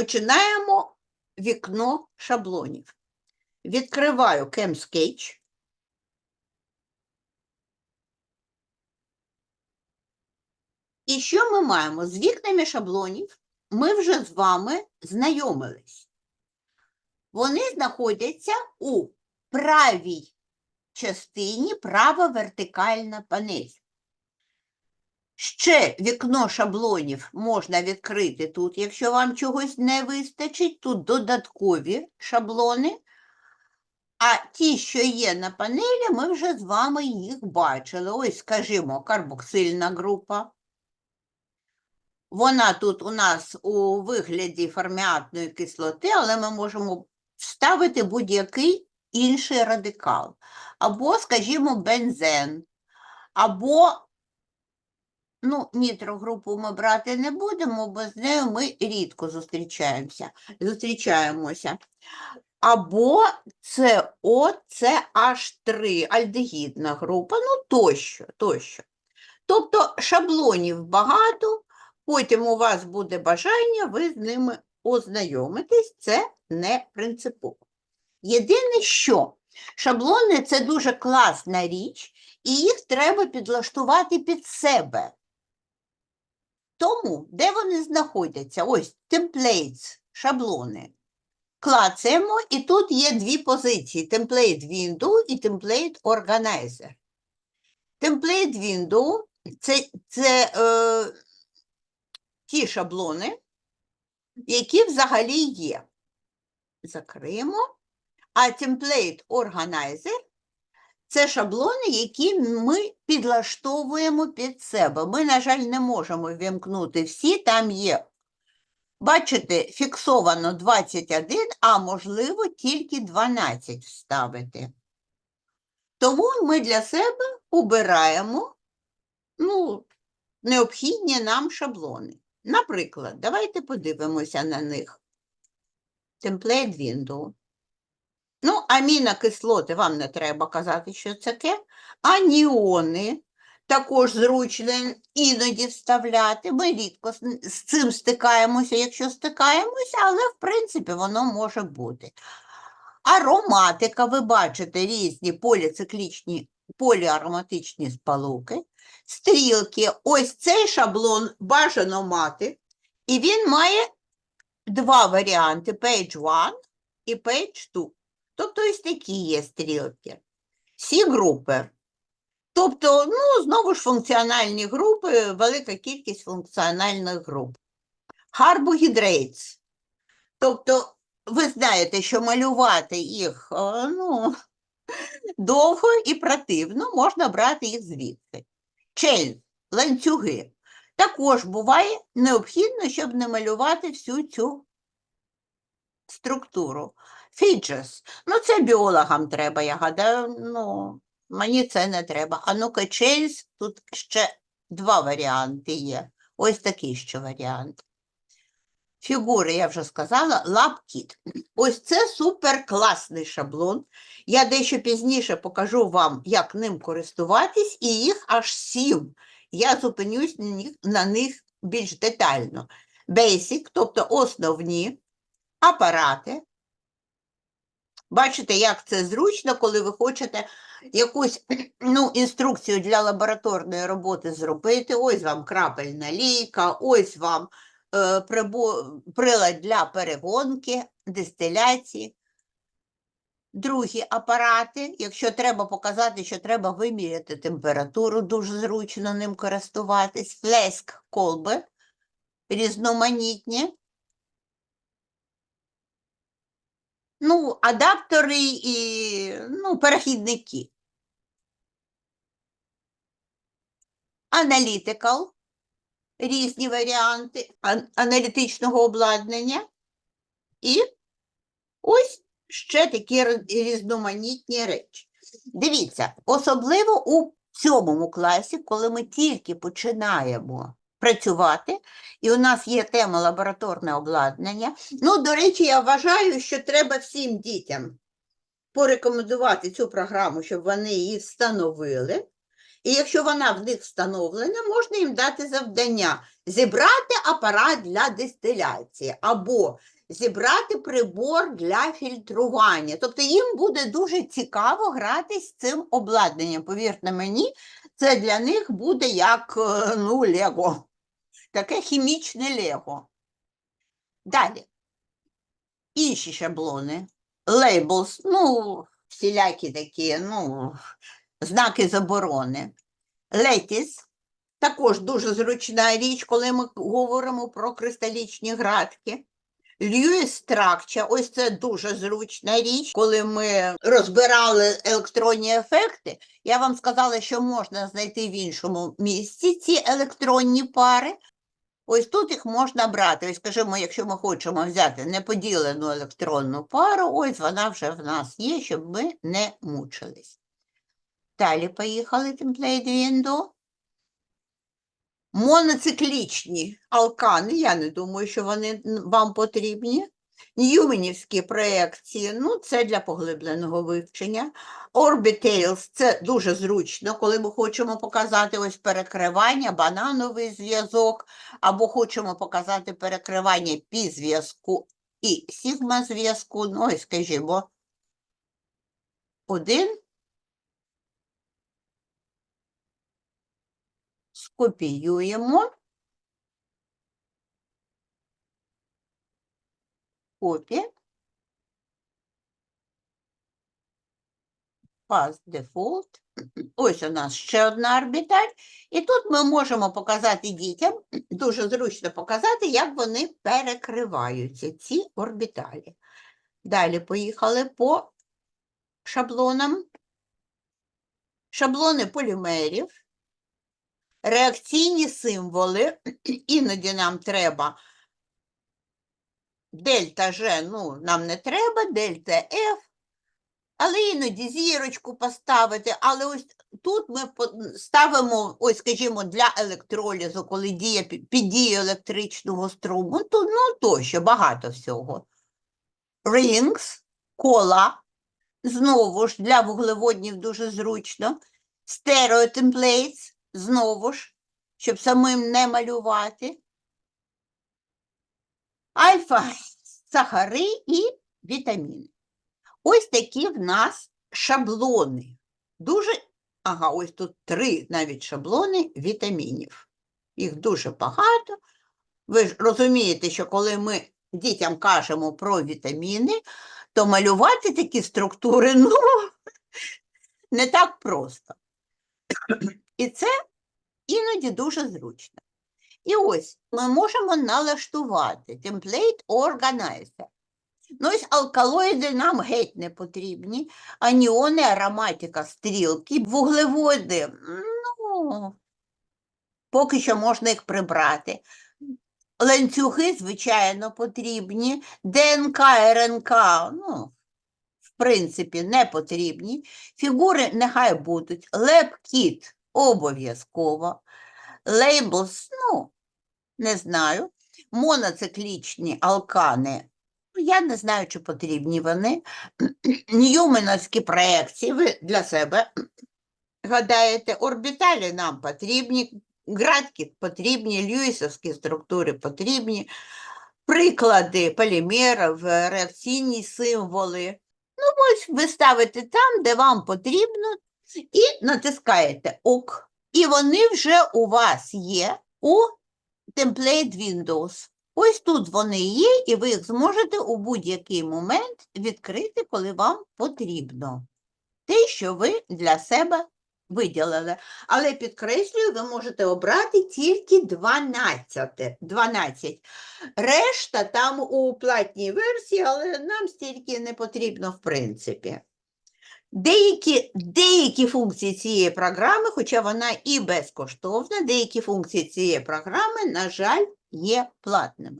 починаємо вікно шаблонів. Відкриваю CamSketch. І що ми маємо? З вікнами шаблонів ми вже з вами знайомились. Вони знаходяться у правій частині права вертикальна панель. Ще вікно шаблонів можна відкрити тут, якщо вам чогось не вистачить. Тут додаткові шаблони. А ті, що є на панелі, ми вже з вами їх бачили. Ось, скажімо, карбоксильна група. Вона тут у нас у вигляді форміатної кислоти, але ми можемо вставити будь-який інший радикал. Або, скажімо, бензен, або Ну, нітрогрупу ми брати не будемо, бо з нею ми рідко зустрічаємося. зустрічаємося. Або СО, CH3, альдегідна група, ну тощо, тощо. Тобто шаблонів багато, потім у вас буде бажання, ви з ними ознайомитесь, це не принципово. Єдине, що шаблони це дуже класна річ, і їх треба підлаштувати під себе. Тому, де вони знаходяться? Ось templates, шаблони. Клацаємо, і тут є дві позиції: Template Window і Template Organizer. Template Window це, це е, ті шаблони, які взагалі є. Закриємо. А Template Organizer це шаблони, які ми підлаштовуємо під себе. Ми, на жаль, не можемо вімкнути всі, там є, бачите, фіксовано 21, а можливо тільки 12 вставити. Тому ми для себе обираємо ну, необхідні нам шаблони. Наприклад, давайте подивимося на них. Template Window. Ну, амінокислоти вам не треба казати, що це таке. Аніони також зручно іноді вставляти. Ми рідко з- цим стикаємося, якщо стикаємося, але в принципі воно може бути. Ароматика, ви бачите різні поліциклічні поліароматичні сполуки, стрілки. Ось цей шаблон бажано мати, і він має два варіанти: page 1 і page 2. Тобто ось такі є стрілки. Всі групи. Тобто, ну, знову ж функціональні групи, велика кількість функціональних груп. Carbohydrates. Тобто, ви знаєте, що малювати їх е, ну, довго і противно, можна брати їх звідси. Чейн, ланцюги. Також буває необхідно, щоб не малювати всю цю структуру. Фіджес. Ну, це біологам треба, я гадаю, ну, мені це не треба. А ну-ка, Чейз, тут ще два варіанти є. Ось такий ще варіант. Фігури, я вже сказала, лапкіт. Ось це суперкласний шаблон. Я дещо пізніше покажу вам, як ним користуватись, і їх аж сім. Я зупинюсь на них, більш детально. Basic, тобто основні апарати. Бачите, як це зручно, коли ви хочете якусь ну, інструкцію для лабораторної роботи зробити. Ось вам крапельна лійка, ось вам е, прибо... прилад для перегонки, дистиляції. Другі апарати, якщо треба показати, що треба виміряти температуру, дуже зручно ним користуватись. Флеск колби різноманітні. Ну, адаптори і ну, перехідники. Аналітикал, різні варіанти аналітичного обладнання. І ось ще такі різноманітні речі. Дивіться, особливо у сьомому класі, коли ми тільки починаємо працювати, і у нас є тема лабораторне обладнання. Ну, до речі, я вважаю, що треба всім дітям порекомендувати цю програму, щоб вони її встановили. І якщо вона в них встановлена, можна їм дати завдання зібрати апарат для дистиляції або зібрати прибор для фільтрування. Тобто їм буде дуже цікаво грати з цим обладнанням. Повірте мені, це для них буде як е, ну, Лего, таке хімічне Лего. Далі. Інші шаблони. Labels, ну, всілякі такі, ну, знаки заборони. Lettuce також дуже зручна річ, коли ми говоримо про кристалічні градки. Lewis Structure, ось це дуже зручна річ. Коли ми розбирали електронні ефекти, я вам сказала, що можна знайти в іншому місці ці електронні пари. Ось тут їх можна брати. Ось, скажімо, якщо ми хочемо взяти неподілену електронну пару, ось вона вже в нас є, щоб ми не мучились. Далі поїхали template window. Моноциклічні алкани, я не думаю, що вони вам потрібні. Ньюменівські проекції, ну це для поглибленого вивчення. Orbitales – це дуже зручно, коли ми хочемо показати ось перекривання, банановий зв'язок, або хочемо показати перекривання пі зв'язку і сігма зв'язку. Ну, і скажімо, один скопіюємо. Копі. Pass default. Ось у нас ще одна орбіталь. І тут ми можемо показати дітям, дуже зручно показати, як вони перекриваються, ці орбіталі. Далі поїхали по шаблонам. Шаблони полімерів, реакційні символи. Іноді нам треба дельта G, ну, нам не треба, дельта F, але іноді зірочку поставити. Але ось тут ми ставимо, ось, скажімо, для електролізу, коли діє під дією електричного струму, то, ну, тощо, багато всього. Rings, кола, знову ж для вуглеводнів дуже зручно. Стереотемплейтс, знову ж, щоб самим не малювати. Альфа, сахари і вітаміни. Ось такі в нас шаблони. Дуже, ага, ось тут три навіть шаблони вітамінів. Їх дуже багато. Ви ж розумієте, що коли ми дітям кажемо про вітаміни, то малювати такі структури, ну, не так просто. І це іноді дуже зручно. І ось ми можемо налаштувати template organizer. Ну, ось алкалоїди нам геть не потрібні, аніони, ароматика, стрілки, вуглеводи, ну, поки що можна їх прибрати. Ланцюги, звичайно, потрібні, ДНК, РНК, ну, в принципі, не потрібні. Фігури нехай будуть. Леп-кіт обов'язково. Лейблс, ну, не знаю. Моноциклічні алкани. ну, Я не знаю, чи потрібні вони. Ньюменовські проекції ви для себе гадаєте, орбіталі нам потрібні, градки потрібні, льюісовські структури потрібні, приклади полімерів, реакційні символи. Ну, ось ви ставите там, де вам потрібно, і натискаєте ОК. І вони вже у вас є у Template Windows. Ось тут вони є, і ви їх зможете у будь-який момент відкрити, коли вам потрібно. Те, що ви для себе виділили. Але підкреслюю, ви можете обрати тільки 12. 12. Решта там у платній версії, але нам стільки не потрібно в принципі. Деякі, деякі функції цієї програми, хоча вона і безкоштовна, деякі функції цієї програми, на жаль, є платними.